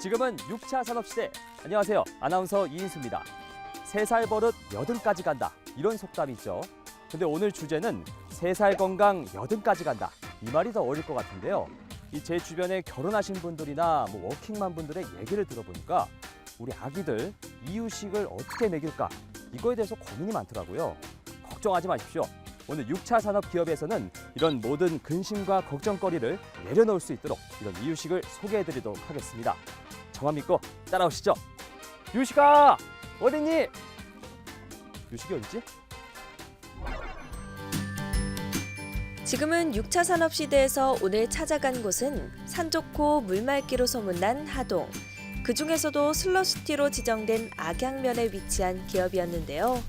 지금은 6차 산업시대. 안녕하세요. 아나운서 이인수입니다. 세 살 버릇 여든까지 간다. 이런 속담이 있죠. 근데 오늘 주제는 세 살 건강 여든까지 간다. 이 말이 더 어울릴 것 같은데요. 이 제 주변에 결혼하신 분들이나 뭐 워킹맘 분들의 얘기를 들어보니까 우리 아기들 이유식을 어떻게 먹일까 이거에 대해서 고민이 많더라고요. 걱정하지 마십시오. 오늘 6차 산업 기업에서는 이런 모든 근심과 걱정거리를 내려놓을 수 있도록 이런 이유식을 소개해 드리도록 하겠습니다. 저만 믿고 따라오시죠. 유식아 어딨니? 유식이 어딨지? 지금은 6차 산업 시대에서 오늘 찾아간 곳은 산 좋고 물 맑기로 소문난 하동. 그 중에서도 슬러시티로 지정된 악양면에 위치한 기업이었는데요.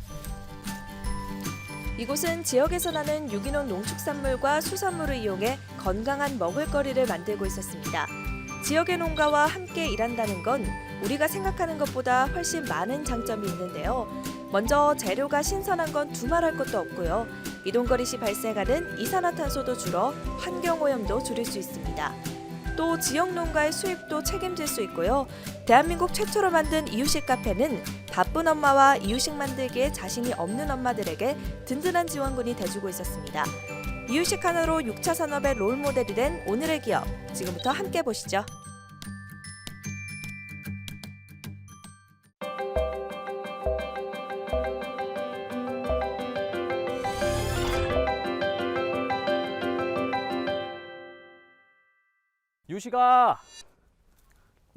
이곳은 지역에서 나는 유기농 농축산물과 수산물을 이용해 건강한 먹을거리를 만들고 있었습니다. 지역의 농가와 함께 일한다는 건 우리가 생각하는 것보다 훨씬 많은 장점이 있는데요. 먼저 재료가 신선한 건 두말할 것도 없고요. 이동거리 시 발생하는 이산화탄소도 줄어 환경 오염도 줄일 수 있습니다. 또 지역 농가의 수입도 책임질 수 있고요. 대한민국 최초로 만든 이유식 카페는 바쁜 엄마와 이유식 만들기에 자신이 없는 엄마들에게 든든한 지원군이 돼주고 있었습니다. 이유식 하나로 6차 산업의 롤 모델이 된 오늘의 기업. 지금부터 함께 보시죠. 유식아!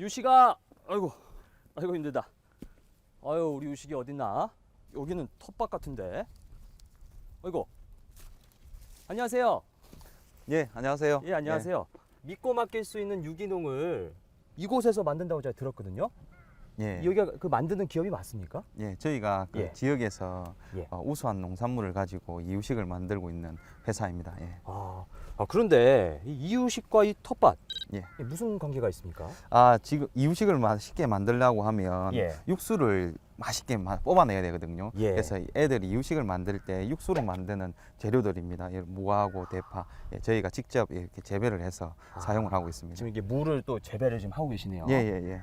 유식아! 아이고 아이고 힘들다. 아유 우리 유식이 어딨나? 여기는 텃밭 같은데. 아이고 안녕하세요. 예, 안녕하세요. 예 안녕하세요. 믿고 맡길 수 있는 유기농을 이곳에서 만든다고 제가 들었거든요 예, 예, 여기가 그 만드는 기업이 맞습니까? 예, 저희가 그 예. 지역에서 예. 어, 우수한 농산물을 가지고 이유식을 만들고 있는 회사입니다. 예. 아, 아 그런데 이 이유식과 이 텃밭 예. 이게 무슨 관계가 있습니까? 아, 지금 이유식을 맛있게 만들려고 하면 예. 육수를 맛있게 마- 뽑아내야 되거든요. 예. 그래서 애들이 이유식을 만들 때 육수로 만드는 재료들입니다. 예, 무하고 대파, 예, 저희가 직접 이렇게 재배를 해서 아, 사용을 하고 있습니다. 지금 이게 무를 또 재배를 지금 하고 계시네요. 예, 예, 예.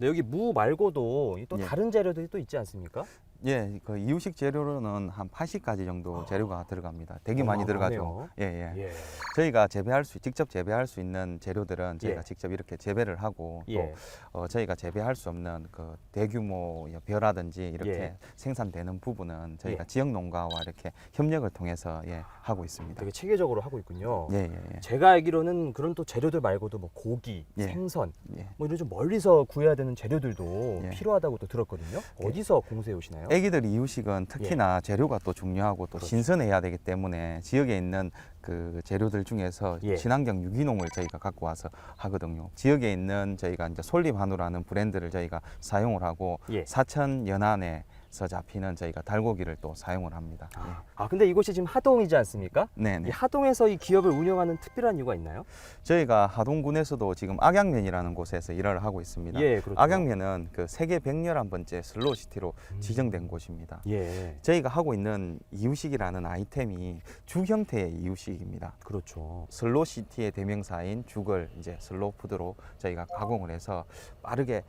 네, 여기 무 말고도 또 예. 다른 재료들이 또 있지 않습니까? 예, 그 이유식 재료로는 한 80가지 정도 재료가 들어갑니다. 되게 많이 들어가죠. 어마어마하네요. 예, 예. 예. 저희가 재배할 수 직접 재배할 수 있는 재료들은 저희가 예. 직접 이렇게 재배를 하고 예. 또 어, 저희가 재배할 수 없는 그 대규모 벼라든지 이렇게 예. 생산되는 부분은 저희가 예. 지역 농가와 이렇게 협력을 통해서 예, 하고 있습니다. 되게 체계적으로 하고 있군요. 예, 예, 예. 제가 알기로는 그런 또 재료들 말고도 뭐 고기, 예. 생선 예. 뭐 이런 좀 멀리서 구해야 되는 재료들도 예. 필요하다고 또 들었거든요. 예. 어디서 공수해 오시나요? 애기들 이유식은 특히나 재료가 또 중요하고 또 그렇죠. 신선해야 되기 때문에 지역에 있는 그 재료들 중에서 예. 친환경 유기농을 저희가 갖고 와서 하거든요. 지역에 있는 저희가 이제 솔잎한우라는 브랜드를 저희가 사용을 하고 예. 사천 연안에 서 잡히는 저희가 달고기를 또 사용을 합니다. 아, 아, 근데 이곳이 지금 하동이지 않습니까? 예. 네, 이 네. 하동에서 이 기업을 운영하는 특별한 이유가 있나요? 저희가 하동군에서도 지금 악양면이라는 곳에서 일을 하고 있습니다. 예, 그렇죠. 악양면은 그 세계 111번째 슬로시티로 음. 지정된 곳입니다. 예, 저희가 하고 있는 이유식이라는 아이템이 죽 형태의 이유식입니다. 그렇죠. 슬로시티의 대명사인 죽을 이제 슬로푸드로 저희가 가공을 해서 빠르게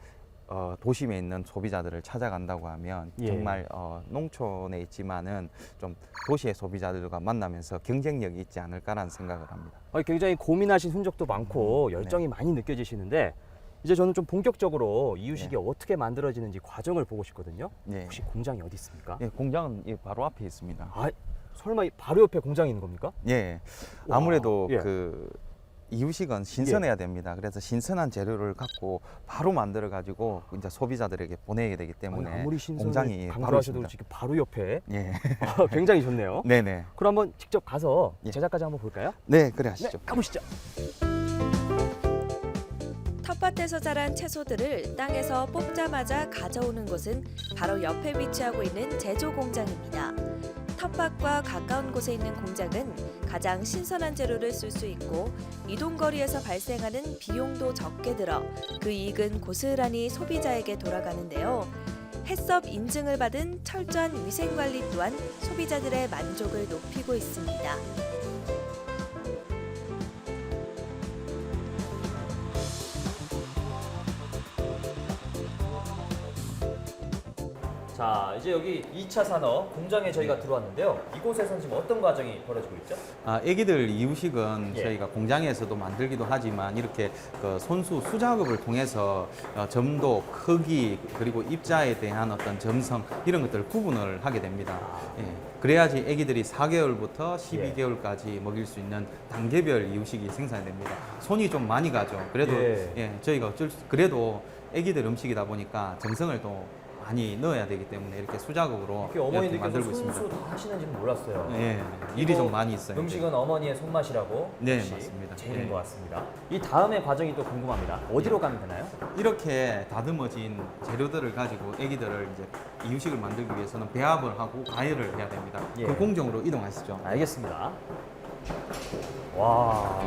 어, 도심에 있는 소비자들을 찾아간다고 하면 예. 정말 어, 농촌에 있지만은 좀 도시의 소비자들과 만나면서 경쟁력이 있지 않을까라는 생각을 합니다. 아, 굉장히 고민하신 흔적도 많고 음, 열정이 많이 느껴지시는데 이제 저는 좀 본격적으로 이유식이 예. 어떻게 만들어지는지 과정을 보고 싶거든요. 네. 혹시 공장이 어디 있습니까? 예, 공장은 이 바로 앞에 있습니다. 아, 설마 이 바로 옆에 공장이 있는 겁니까? 예, 와, 아무래도 예. 그 이유식은 신선해야 됩니다. 그래서 신선한 재료를 갖고 바로 만들어 가지고 이제 소비자들에게 보내야 되기 때문에 아니, 아무리 공장이 바로 강조하셔도 있습니다. 지금 바로 옆에 예, 아, 굉장히 좋네요. 네네, 그럼 한번 직접 가서 예. 제작까지 한번 볼까요? 네, 그래 하시죠. 네, 가보시죠. 텃밭에서 자란 채소들을 땅에서 뽑자마자 가져오는 곳은 바로 옆에 위치하고 있는 제조 공장입니다. 텃밭과 가까운 곳에 있는 공장은 가장 신선한 재료를 쓸 수 있고 이동거리에서 발생하는 비용도 적게 들어 그 이익은 고스란히 소비자에게 돌아가는데요. 해썹 인증을 받은 철저한 위생 관리 또한 소비자들의 만족을 높이고 있습니다. 자, 이제 여기 2차 산업 공장에 저희가 들어왔는데요. 이곳에서는 지금 어떤 과정이 벌어지고 있죠? 아, 애기들 이유식은 예. 저희가 공장에서도 만들기도 하지만 이렇게 그 손수 수작업을 통해서 어, 점도, 크기 그리고 입자에 대한 어떤 점성 이런 것들을 구분을 하게 됩니다. 예. 그래야지 애기들이 4개월부터 12개월까지 먹일 수 있는 단계별 이유식이 생산이 됩니다. 손이 좀 많이 가죠. 그래도 예. 예, 저희가 어쩔 수, 그래도 애기들 음식이다 보니까 정성을 또 많이 넣어야 되기 때문에 이렇게 수작업으로 이렇게 이렇게 어머니들께서 만들고 손수 있습니다. 다 하시는지는 몰랐어요. 예, 일이 좀 많이 있어요. 음식은 어머니의 손맛이라고 네, 역시 맞습니다. 제일인 예. 것 같습니다. 이 다음의 과정이 또 궁금합니다. 어디로 가면 되나요? 이렇게 다듬어진 재료들을 가지고 애기들을 이제 이유식을 만들기 위해서는 배합을 하고 가열을 해야 됩니다. 예. 그 공정으로 이동하시죠. 알겠습니다. 와,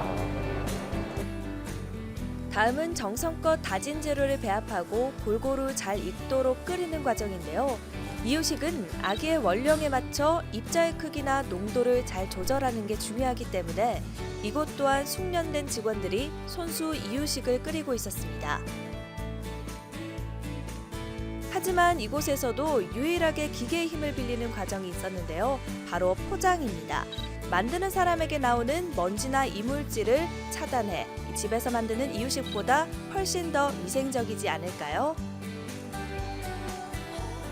다음은 정성껏 다진 재료를 배합하고 골고루 잘 익도록 끓이는 과정인데요. 이유식은 아기의 원령에 맞춰 입자의 크기나 농도를 잘 조절하는 게 중요하기 때문에 이곳 또한 숙련된 직원들이 손수 이유식을 끓이고 있었습니다. 하지만 이곳에서도 유일하게 기계의 힘을 빌리는 과정이 있었는데요. 바로 포장입니다. 만드는 사람에게 나오는 먼지나 이물질을 차단해 집에서 만드는 이유식보다 훨씬 더 위생적이지 않을까요?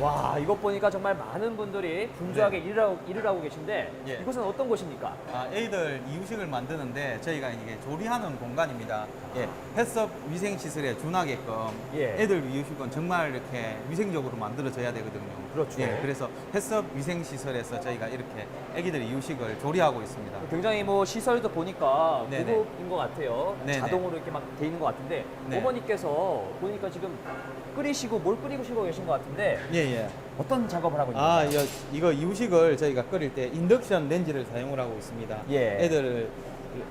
와 이것 보니까 정말 많은 분들이 분주하게 일을, 하고, 일을 하고 계신데 예. 이곳은 어떤 곳입니까? 아, 애들 이유식을 만드는데 저희가 이게 조리하는 공간입니다. 예, 햇섭 위생 시설에 준하게끔 예. 애들 이유식은 정말 이렇게 위생적으로 만들어져야 되거든요. 그렇죠. 예, 그래서 햇섭 위생 시설에서 저희가 이렇게 애기들 이유식을 조리하고 있습니다. 굉장히 뭐 시설도 보니까 네네. 고급인 것 같아요. 네네. 자동으로 이렇게 막 돼 있는 것 같은데 네. 어머니께서 보니까 지금 끓이시고 뭘 끓이시고 계신 것 같은데 예, 예. 어떤 작업을 하고 있는 아, 거예요? 이거, 이거 이유식을 저희가 끓일 때 인덕션 렌즈를 사용을 하고 있습니다. 예. 애들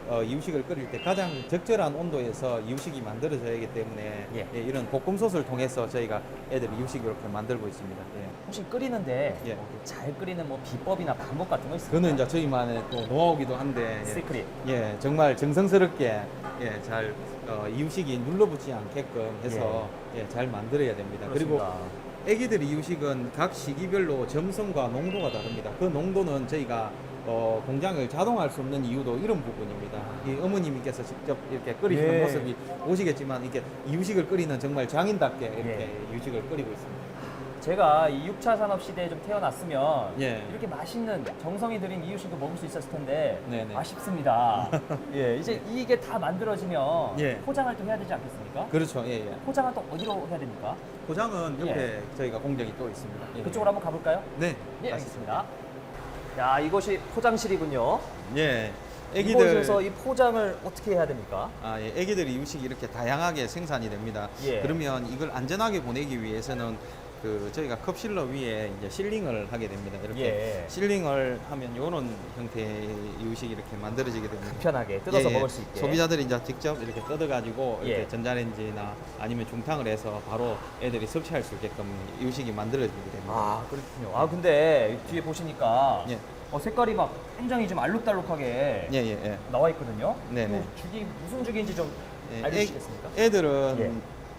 어, 이유식을 끓일 때 가장 적절한 온도에서 이유식이 만들어져야 하기 때문에 예. 예, 이런 볶음솥을 통해서 저희가 애들 이유식 이렇게 만들고 있습니다. 예. 혹시 끓이는데 예. 뭐잘 끓이는 뭐 비법이나 방법 같은 거 있어요? 그거는 이제 저희만의 또 노하우기도 한데 예. 시크릿. 예, 정말 정성스럽게 예, 잘 어, 이유식이 눌러붙지 않게끔 해서 예, 잘 만들어야 됩니다. 그리고 그렇습니다. 애기들 이유식은 각 시기별로 점성과 농도가 다릅니다. 그 농도는 저희가 어, 공장을 자동할 수 없는 이유도 이런 부분입니다. 이 어머님께서 직접 이렇게 끓이시는 예. 모습이 보시겠지만 이게 이유식을 끓이는 정말 장인답게 이렇게 예. 이유식을 끓이고 있습니다. 제가 이 6차 산업 시대에 좀 태어났으면 예. 이렇게 맛있는 정성이 들인 이유식을 먹을 수 있었을 텐데 네네. 아쉽습니다. 예, 이제 이게 다 만들어지면 예. 포장을 또 해야 되지 않겠습니까? 그렇죠. 예, 예. 포장은 또 어디로 해야 됩니까? 포장은 옆에 저희가 공장이 또 있습니다. 예. 그쪽으로 한번 가볼까요? 네. 예, 알겠습니다. 야, 이곳이 포장실이군요. 예. 애기들 이곳에서 이 포장을 어떻게 해야 됩니까? 아, 예. 애기들 이유식이 이렇게 다양하게 생산이 됩니다. 예. 그러면 이걸 안전하게 보내기 위해서는 그 저희가 컵실러 위에 이제 실링을 하게 됩니다. 이렇게 예. 실링을 하면 이런 형태의 이유식이 이렇게 만들어지게 됩니다. 편하게 뜯어서 예, 예. 먹을 수 있게. 소비자들이 이제 직접 이렇게 뜯어가지고 예. 이렇게 전자레인지나 아니면 중탕을 해서 바로 애들이 섭취할 수 있게끔 이유식이 만들어지게 됩니다. 아, 그렇군요. 아, 근데 뒤에 보시니까 예. 어, 색깔이 막 굉장히 좀 알록달록하게 예, 예, 예. 나와 있거든요. 네네. 이 죽이 무슨 죽인지 좀 예, 알려주시겠습니까? 애, 애들은 예.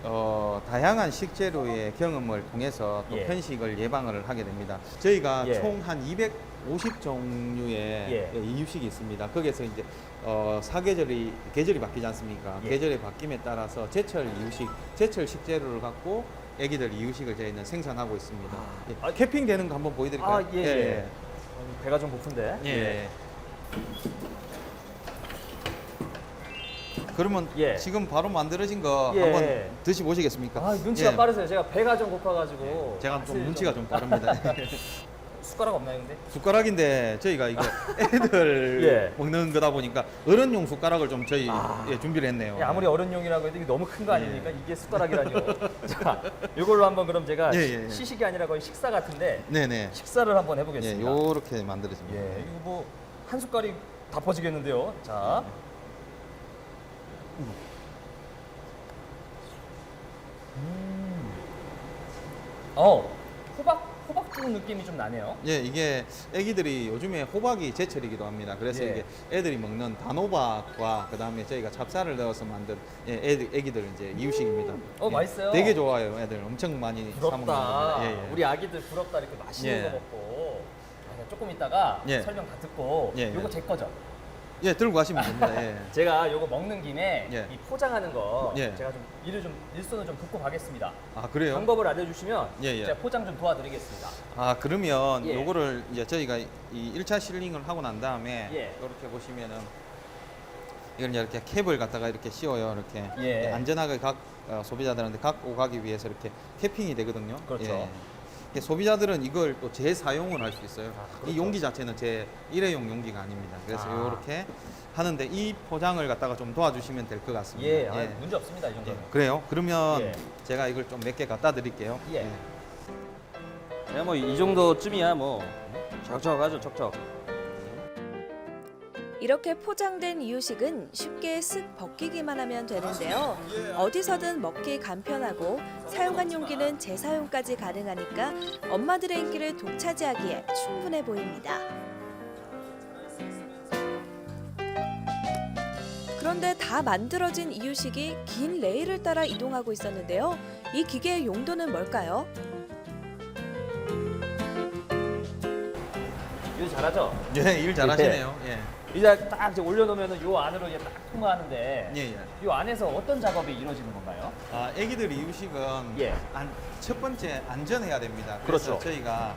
어, 다양한 식재료의 경험을 통해서 또 예. 편식을 예방을 하게 됩니다. 저희가 예. 총 한 250 종류의 예. 이유식이 있습니다. 거기에서 이제 어, 사계절이 계절이 바뀌지 않습니까? 예. 계절의 바뀜에 따라서 제철 이유식, 제철 식재료를 갖고 애기들 이유식을 저희는 생산하고 있습니다. 아. 예. 캠핑되는 거 한번 보여드릴까요? 아, 예, 예. 어, 배가 좀 고픈데. 예. 예. 그러면 예. 지금 바로 만들어진 거 예. 한번 드시 보시겠습니까? 아, 눈치가 예. 빠르세요. 제가 배가 좀 고파가지고. 제가 좀 맛을 눈치가 좀 빠릅니다. 숟가락 없나요, 근데? 숟가락인데 저희가 이거 애들 예. 먹는 거다 보니까 어른용 숟가락을 좀 저희 아. 예, 준비를 했네요. 예, 아무리 어른용이라고 해도 이게 너무 큰거 예. 아닙니까? 이게 숟가락이라니요. 자, 이걸로 한번 그럼 제가 예, 예, 예. 시식이 아니라 거의 식사 같은데 네네. 식사를 한번 예, 해보겠습니다. 요렇게 만들어집니다. 예, 이거 뭐 한 숟갈이 다 퍼지겠는데요. 자. 음. 어, 호박 호박 푸른 느낌이 좀 나네요. 예, 이게 애기들이 요즘에 호박이 제철이기도 합니다. 그래서 예. 이게 애들이 먹는 단호박과 그다음에 저희가 찹쌀을 넣어서 만든 예, 애들, 애기들 이제 이유식입니다. 어, 예, 맛있어요. 되게 좋아요. 애들 엄청 많이 사 먹는 부럽다. 겁니다. 예, 예. 우리 아기들 부럽다 이렇게 맛있는 예. 거 먹고. 아, 조금 이따가 예. 설명 다 듣고 예, 요거 예. 제 거죠. 예, 들고 가시면 됩니다. 예. 제가 요거 먹는 김에 예. 이 포장하는 거 예. 제가 좀 일을 좀 일손을 좀 돕고 가겠습니다. 아, 그래요? 방법을 알려주시면 예, 예. 제가 포장 좀 도와드리겠습니다. 아, 그러면 예. 요거를 이제 저희가 이 1차 실링을 하고 난 다음에 예. 이렇게 보시면은 이걸 이제 이렇게 캡을 갖다가 이렇게 씌워요. 이렇게 예. 안전하게 각 어, 소비자들한테 갖고 가기 위해서 이렇게 캐핑이 되거든요. 그렇죠. 예. 소비자들은 이걸 또 재사용을 할 수 있어요. 아, 그렇죠. 이 용기 자체는 제 일회용 용기가 아닙니다. 그래서 아. 이렇게 하는데 이 포장을 갖다가 좀 도와주시면 될 것 같습니다. 예, 아, 문제 없습니다 이 예. 정도는. 그래요? 그러면 예. 제가 이걸 좀 몇 개 갖다 드릴게요. 예. 야뭐이 정도쯤이야 뭐 척척하죠 척척 이렇게 포장된 이유식은 쉽게 쓱 벗기기만 하면 되는데요. 어디서든 먹기 간편하고 사용한 용기는 재사용까지 가능하니까 엄마들의 인기를 독차지하기에 충분해 보입니다. 그런데 다 만들어진 이유식이 긴 레일을 따라 이동하고 있었는데요. 이 기계의 용도는 뭘까요? 일 잘하죠? 예, 일 잘하시네요. 예. 이제 딱 이제 올려놓으면 요 안으로 이제 딱 통과하는데 예, 예. 요 안에서 어떤 작업이 이루어지는 건가요? 아, 애기들 이유식은 예. 안, 첫 번째 안전해야 됩니다. 그래서 그렇죠. 저희가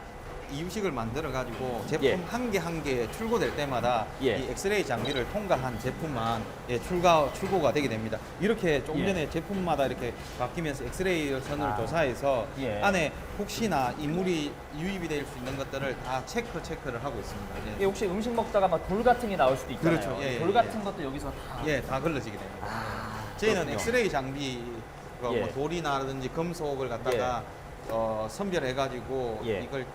이유식을 만들어 가지고 제품 예. 한 개 한 개 출고될 때마다 예. 이 엑스레이 장비를 통과한 제품만 예, 출가 출고가 되게 됩니다. 이렇게 조금 예. 전에 제품마다 이렇게 바뀌면서 엑스레이 선을 아. 조사해서 예. 안에 혹시나 이물이 유입이 될 수 있는 것들을 다 체크 체크를 하고 있습니다. 예. 이게 혹시 음식 먹다가 막 돌 같은 게 나올 수도 있잖아요. 그렇죠. 예, 예, 돌 예. 같은 것도 여기서 다. 예, 다 걸러지게 됩니다. 아, 저희는 그렇군요. 엑스레이 장비 그 예. 뭐 돌이나라든지 금속을 갖다가 어, 선별해가지고 예. 이걸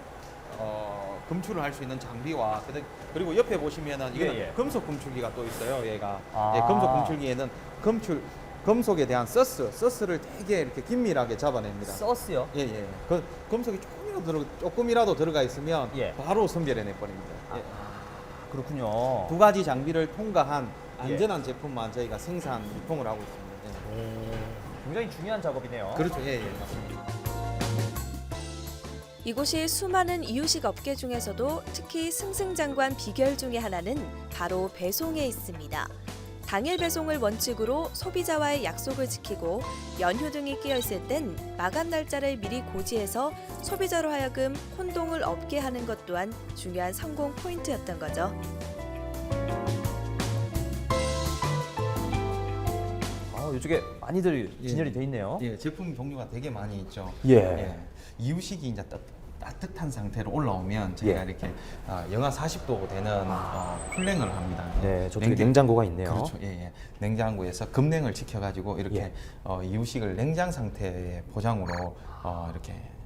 어, 검출을 할 수 있는 장비와 그다- 그리고 옆에 보시면은 이거는 예, 예. 금속 검출기가 또 있어요. 얘가 아. 예, 금속 검출기에는 검출 금속에 대한 서스 서스를 되게 이렇게 긴밀하게 잡아냅니다. 서스요. 예, 예. 그 금속이 조금이라도 들어, 조금이라도 들어가 있으면 예. 바로 선별해내 버립니다. 예. 아, 그렇군요. 두 가지 장비를 통과한 예. 안전한 제품만 저희가 생산 유통을 하고 있습니다. 예. 오, 굉장히 중요한 작업이네요. 그렇죠. 예, 예, 맞습니다. 이곳이 수많은 이유식 업계 중에서도 특히 승승장구한 비결 중의 하나는 바로 배송에 있습니다. 당일 배송을 원칙으로 소비자와의 약속을 지키고 연휴 등이 끼어 있을 땐 마감 날짜를 미리 고지해서 소비자로 하여금 혼동을 없게 하는 것 또한 중요한 성공 포인트였던 거죠. 아, 이쪽에 많이들 예. 진열이 돼 있네요. 예, 제품 종류가 되게 많이 있죠. 예. 이유식이 이제 따, 따뜻한 상태로 올라오면 저희가 예. 이렇게 아, 영하 40도 되는 어, 쿨냉을 합니다. 네, 저쪽에 냉장- 냉장고가 있네요. 그렇죠. 예, 예. 냉장고에서 급냉을 지켜가지고 이렇게 예. 어, 이유식을 냉장 상태의 포장으로 어, 이렇게 어,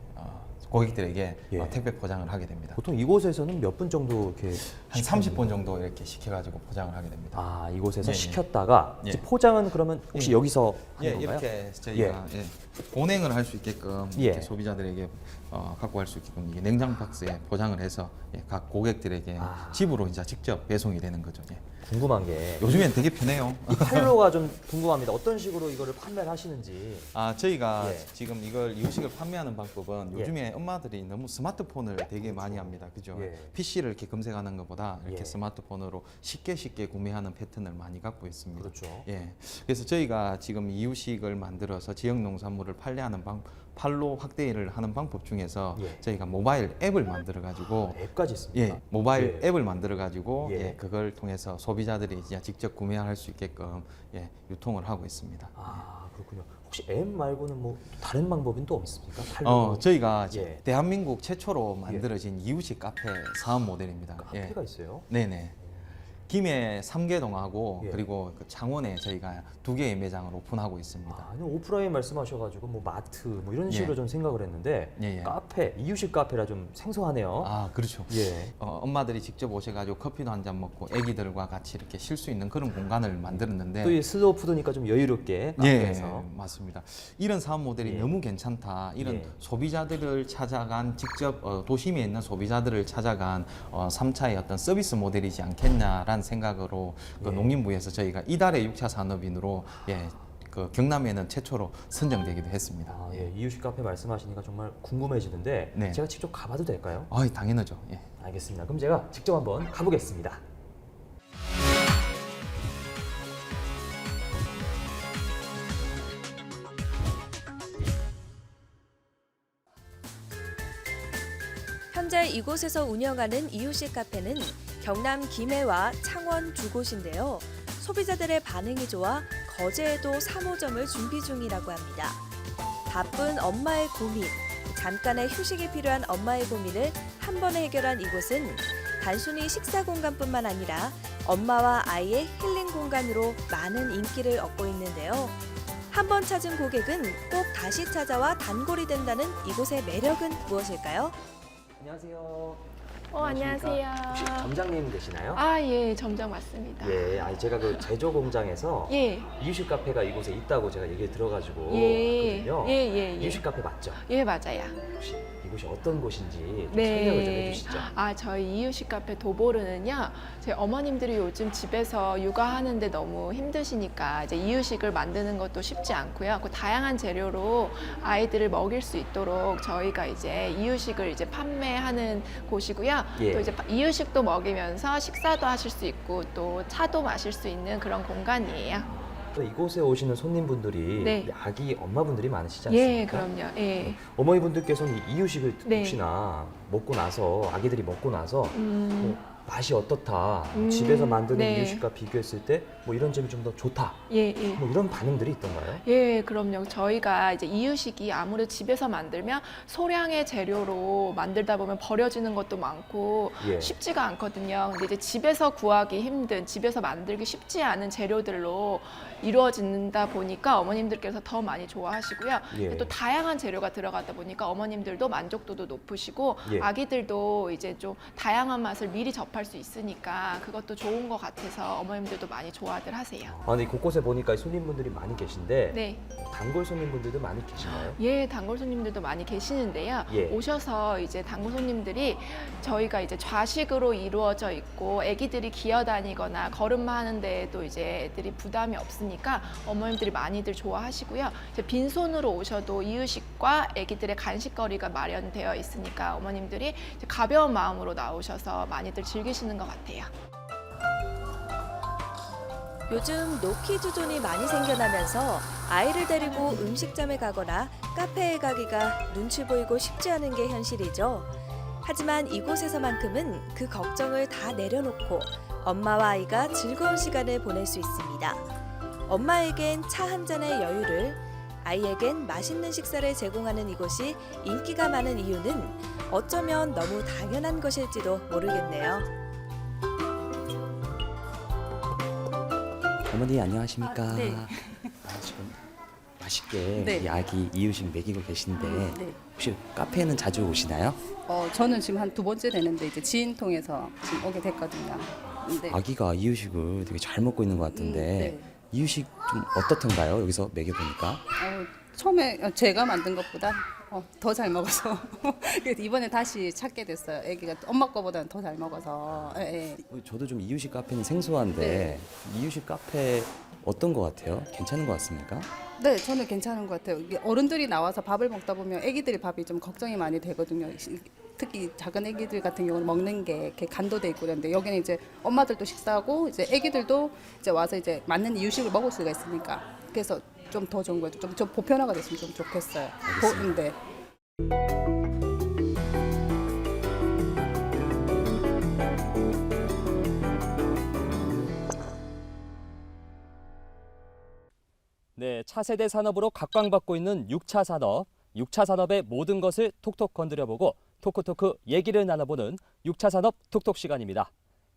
고객들에게 예. 어, 택배 포장을 하게 됩니다. 보통 이곳에서는 몇 분 정도 이렇게 한 30분 정도 이렇게 시켜가지고 포장을 하게 됩니다. 아 이곳에서 예, 예. 시켰다가 예. 이제 포장은 그러면 혹시 예. 여기서 예, 하는 건가요? 이렇게 저희가 예. 보냉을 할 수 있게끔 예. 이렇게 소비자들에게 어, 갖고 갈 수 있게끔 이게 냉장 박스에 포장을 해서 예, 각 고객들에게 아. 집으로 이제 직접 배송이 되는 거죠. 예. 궁금한 게 요즘엔 되게 편해요. 이 판로가 좀 궁금합니다. 어떤 식으로 이거를 판매를 하시는지. 아 저희가 예. 지금 이걸 이유식을 판매하는 방법은 예. 요즘에 엄마들이 너무 스마트폰을 되게 많이 합니다. 그죠? 예. PC를 이렇게 검색하는 것보다 이렇게 예. 스마트폰으로 쉽게 쉽게 구매하는 패턴을 많이 갖고 있습니다. 그렇죠. 예. 그래서 저희가 지금 이유식을 만들어서 지역 농산물을 판매하는 방 판로 확대를 하는 방법 중에서 예. 저희가 모바일 앱을 만들어 가지고 앱까지 있습니다. 예, 모바일 예. 앱을 만들어 가지고 예. 예. 그걸 통해서 소 비자들이 이제 직접 구매할 수 있게끔 예, 유통을 하고 있습니다. 아 그렇군요. 혹시 앱 말고는 뭐 다른 방법은 또 없습니까? 어, 저희가 예. 대한민국 최초로 만들어진 이유식 카페 사업 모델입니다. 카페가 있어요. 네네. 김해 삼계동하고 예. 그리고 그 창원에 저희가 두 개의 매장을 오픈하고 있습니다. 아, 아니 오프라인 말씀하셔가지고 뭐 마트 뭐 이런 예. 식으로 좀 생각을 했는데 예, 예. 카페 이유식 카페라 좀 생소하네요. 아 그렇죠. 예. 어, 엄마들이 직접 오셔가지고 커피도 한 잔 먹고 아기들과 같이 이렇게 쉴 수 있는 그런 공간을 만들었는데 또 이 슬로우 푸드니까 좀 여유롭게 예, 카페에서 맞습니다. 이런 사업 모델이 예. 너무 괜찮다. 이런 예. 소비자들을 찾아간 직접 어, 도심에 있는 소비자들을 찾아간 어, 3차의 어떤 서비스 모델이지 않겠냐라는 생각으로 그 예. 농림부에서 저희가 이달의 6차 산업인으로 예, 그 경남에는 최초로 선정되기도 했습니다. 아, 예. 예. 이유식 카페 말씀하시니까 정말 궁금해지는데 네. 제가 직접 가봐도 될까요? 어이, 당연하죠. 예. 알겠습니다. 그럼 제가 직접 한번 가보겠습니다. 현재 이곳에서 운영하는 이유식 카페는 경남 김해와 창원 두 곳인데요. 소비자들의 반응이 좋아 거제에도 3호점을 준비 중이라고 합니다. 바쁜 엄마의 고민, 잠깐의 휴식이 필요한 엄마의 고민을 한 번에 해결한 이곳은 단순히 식사 공간뿐만 아니라 엄마와 아이의 힐링 공간으로 많은 인기를 얻고 있는데요. 한 번 찾은 고객은 꼭 다시 찾아와 단골이 된다는 이곳의 매력은 무엇일까요? 안녕하세요. 어, 안녕하세요. 혹시 점장님 되시나요? 아, 예, 점장 맞습니다. 예, 아니 제가 그 제조 공장에서 예, 이유식 카페가 이곳에 있다고 제가 얘기 들어가지고 예, 왔거든요. 예, 예, 예. 이유식 카페 맞죠? 예, 맞아요. 혹시 이곳이 어떤 곳인지 좀 네. 설명을 좀 해주시죠. 아, 저희 이유식 카페 도보르는요, 저희 어머님들이 요즘 집에서 육아하는데 너무 힘드시니까 이제 이유식을 만드는 것도 쉽지 않고요. 그 다양한 재료로 아이들을 먹일 수 있도록 저희가 이제 이유식을 이제 판매하는 곳이고요. 예. 또 이제 이유식도 먹이면서 식사도 하실 수 있고 또 차도 마실 수 있는 그런 공간이에요. 또 이곳에 오시는 손님분들이 네. 아기 엄마분들이 많으시지 않습니까? 예, 그럼요. 예. 어머니분들께서는 이 이유식을 네. 혹시나 먹고 나서 아기들이 먹고 나서 음. 뭐 맛이 어떻다, 음, 집에서 만드는 네. 이유식과 비교했을 때 뭐 이런 점이 좀 더 좋다, 예, 예. 뭐 이런 반응들이 있던가요? 예, 그럼요. 저희가 이제 이유식이 아무래도 집에서 만들면 소량의 재료로 만들다 보면 버려지는 것도 많고 예. 쉽지가 않거든요. 근데 이제 집에서 구하기 힘든, 집에서 만들기 쉽지 않은 재료들로 이루어진다 보니까 어머님들께서 더 많이 좋아하시고요. 예. 또 다양한 재료가 들어가다 보니까 어머님들도 만족도도 높으시고 예. 아기들도 이제 좀 다양한 맛을 미리 접할 수 있으니까 그것도 좋은 것 같아서 어머님들도 많이 좋아들 하세요. 아, 근데 곳곳에 보니까 손님분들이 많이 계신데 네. 단골 손님분들도 많이 계신가요? 예, 단골 손님들도 많이 계시는데요. 예. 오셔서 이제 단골 손님들이 저희가 이제 좌식으로 이루어져 있고 아기들이 기어다니거나 걸음마 하는데도 이제 애들이 부담이 없으니까 어머님들이 많이들 좋아하시고요. 빈손으로 오셔도 이유식과 아기들의 간식거리가 마련되어 있으니까 어머님들이 가벼운 마음으로 나오셔서 많이들 즐기시는 것 같아요. 요즘 노키즈 존이 많이 생겨나면서 아이를 데리고 음식점에 가거나 카페에 가기가 눈치 보이고 쉽지 않은 게 현실이죠. 하지만 이곳에서만큼은 그 걱정을 다 내려놓고 엄마와 아이가 즐거운 시간을 보낼 수 있습니다. 엄마에겐 차 한 잔의 여유를, 아이에겐 맛있는 식사를 제공하는 이곳이 인기가 많은 이유는 어쩌면 너무 당연한 것일지도 모르겠네요. 어머니 안녕하십니까? 아, 네. 아, 지금 맛있게 네. 이 아기 이유식 먹이고 계신데 네. 혹시 카페에는 자주 오시나요? 어, 저는 지금 한 두 번째 되는데 이제 지인 통해서 지금 오게 됐거든요. 근데 아기가 이유식을 되게 잘 먹고 있는 것 같은데 음, 네. 이유식 좀 어떻던가요? 여기서 먹여보니까 어, 처음에 제가 만든 것보다 어, 더잘 먹어서 이번에 다시 찾게 됐어요. 아기가 엄마 거보다는 더 잘 먹어서. 예, 예. 어, 저도 좀 이유식 카페는 생소한데 네. 이유식 카페 어떤 것 같아요? 괜찮은 것 같습니까? 네, 저는 괜찮은 것 같아요. 이게 어른들이 나와서 밥을 먹다 보면 아기들이 밥이 좀 걱정이 많이 되거든요. 시- 특히 작은 아기들 같은 경우는 먹는 게 이렇게 간도 돼 있고 그런데 여기는 이제 엄마들도 식사하고 이제 아기들도 이제 와서 이제 맞는 이유식을 먹을 수가 있으니까 그래서 좀 더 좋은 거죠. 좀, 좀 보편화가 됐으면 좀 좋겠어요. 보, 네. 네, 차세대 산업으로 각광받고 있는 6차 산업. 6차 산업의 모든 것을 톡톡 건드려보고 토크토크 얘기를 나눠보는 6차 산업 톡톡 시간입니다.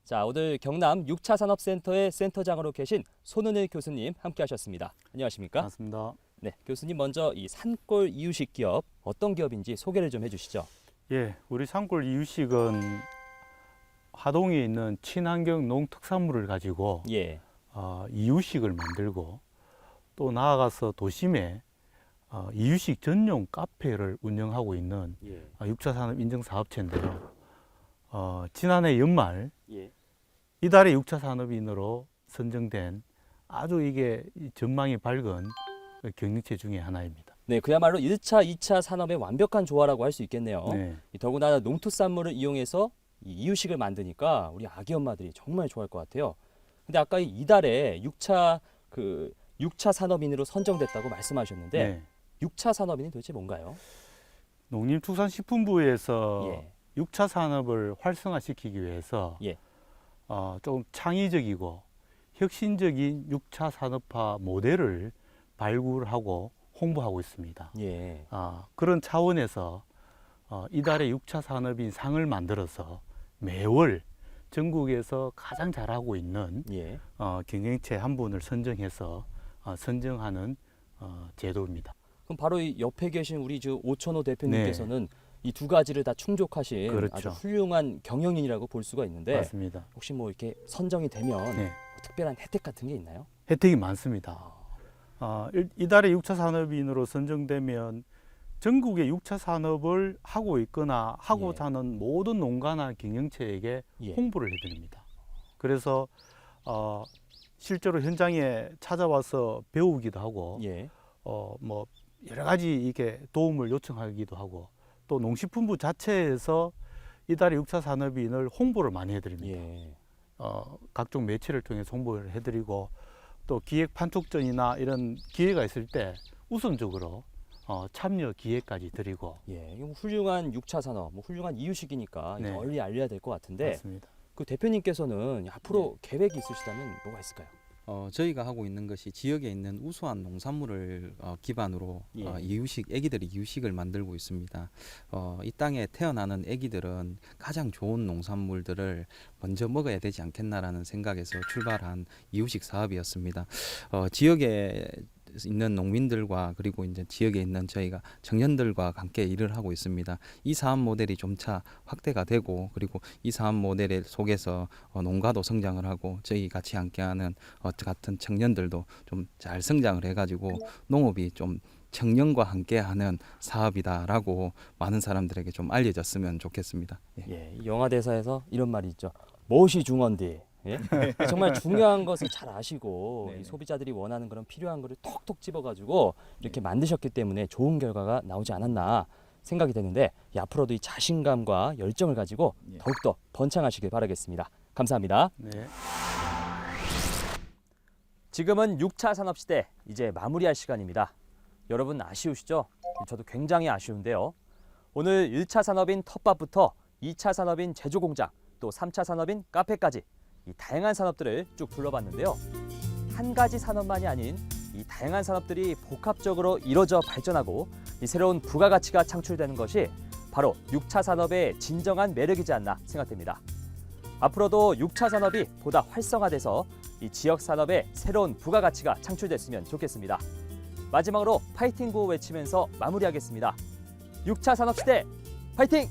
자, 오늘 경남 6차 산업센터의 센터장으로 계신 손은일 교수님 함께 하셨습니다. 안녕하십니까? 맞습니다. 네, 교수님 먼저 이 산골 이유식 기업 어떤 기업인지 소개를 좀 해주시죠. 예, 우리 산골 이유식은 하동에 있는 친환경 농특산물을 가지고 예, 어, 이유식을 만들고 또 나아가서 도심에 어, 이유식 전용 카페를 운영하고 있는 예, 어, 6차 산업 인증 사업체인데요. 어, 지난해 연말 예. 이달의 6차 산업인으로 선정된 아주 이게 이 전망이 밝은 경영체 중에 하나입니다. 네, 그야말로 1차, 2차 산업의 완벽한 조화라고 할 수 있겠네요. 네. 이 더구나 농투산물을 이용해서 이 이유식을 만드니까 우리 아기 엄마들이 정말 좋아할 것 같아요. 근데 아까 이 이달에 6차 그 6차 산업인으로 선정됐다고 말씀하셨는데 네. 6차 산업인이 도대체 뭔가요? 농림축산식품부에서 예. 6차 산업을 활성화시키기 위해서 예. 어, 좀 창의적이고 혁신적인 6차 산업화 모델을 발굴하고 홍보하고 있습니다. 예. 아, 그런 차원에서 어, 이달에 6차 산업인 상을 만들어서 매월 전국에서 가장 잘하고 있는 예. 어, 경영체 한 분을 선정해서 어, 선정하는 어, 제도입니다. 그럼 바로 이 옆에 계신 우리 저 오천호 대표님께서는 이 두 가지를 다 충족하신 네. 그렇죠. 아주 훌륭한 경영인이라고 볼 수가 있는데 맞습니다. 혹시 뭐 이렇게 선정이 되면 네. 뭐 특별한 혜택 같은 게 있나요? 혜택이 많습니다. 어, 일- 이달에 6차 산업인으로 선정되면 전국의 6차 산업을 하고 있거나 하고자 예. 하는 모든 농가나 경영체에게 예. 홍보를 해드립니다. 그래서 어, 실제로 현장에 찾아와서 배우기도 하고 예. 어, 뭐 여러 가지 이게 도움을 요청하기도 하고 또 농식품부 자체에서 이달에 6차 산업인을 홍보를 많이 해드립니다. 예. 어, 각종 매체를 통해서 홍보를 해드리고 또 기획 판촉전이나 이런 기회가 있을 때 우선적으로 어, 참여 기회까지 드리고 예. 뭐 훌륭한 6차 산업, 뭐 훌륭한 이유식이니까 네. 널리 알려야 될 것 같은데 맞습니다. 그 대표님께서는 앞으로 계획이 있으시다면 뭐가 있을까요? 어, 저희가 하고 있는 것이 지역에 있는 우수한 농산물을 어, 기반으로 예. 어, 이유식 애기들이 이유식을 만들고 있습니다. 어, 이 땅에 태어나는 애기들은 가장 좋은 농산물들을 먼저 먹어야 되지 않겠나라는 생각에서 출발한 이유식 사업이었습니다. 어, 지역에 있는 농민들과 그리고 이제 지역에 있는 저희가 청년들과 함께 일을 하고 있습니다. 이 사업 모델이 점차 확대가 되고 그리고 이 사업 모델 속에서 어, 농가도 성장을 하고 저희 같이 함께하는 어, 같은 청년들도 좀 잘 성장을 해가지고 농업이 좀 청년과 함께하는 사업이다라고 많은 사람들에게 좀 알려졌으면 좋겠습니다. 예. 예. 이 영화 대사에서 이런 말이 있죠. 무엇이 중원디? 예? 정말 중요한 것을 잘 아시고 이 소비자들이 원하는 그런 필요한 거를 톡톡 집어가지고 이렇게 만드셨기 때문에 좋은 결과가 나오지 않았나 생각이 되는데 이 앞으로도 이 자신감과 열정을 가지고 더욱더 번창하시길 바라겠습니다. 감사합니다. 네. 지금은 6차 산업 시대 이제 마무리할 시간입니다. 여러분 아쉬우시죠? 저도 굉장히 아쉬운데요. 오늘 1차 산업인 텃밭부터 2차 산업인 제조 공장, 또 3차 산업인 카페까지 이 다양한 산업들을 쭉 둘러봤는데요. 한 가지 산업만이 아닌 이 다양한 산업들이 복합적으로 이뤄져 발전하고 이 새로운 부가가치가 창출되는 것이 바로 6차 산업의 진정한 매력이지 않나 생각됩니다. 앞으로도 6차 산업이 보다 활성화돼서 이 지역 산업의 새로운 부가가치가 창출됐으면 좋겠습니다. 마지막으로 파이팅 구호 외치면서 마무리하겠습니다. 6차 산업 시대 파이팅!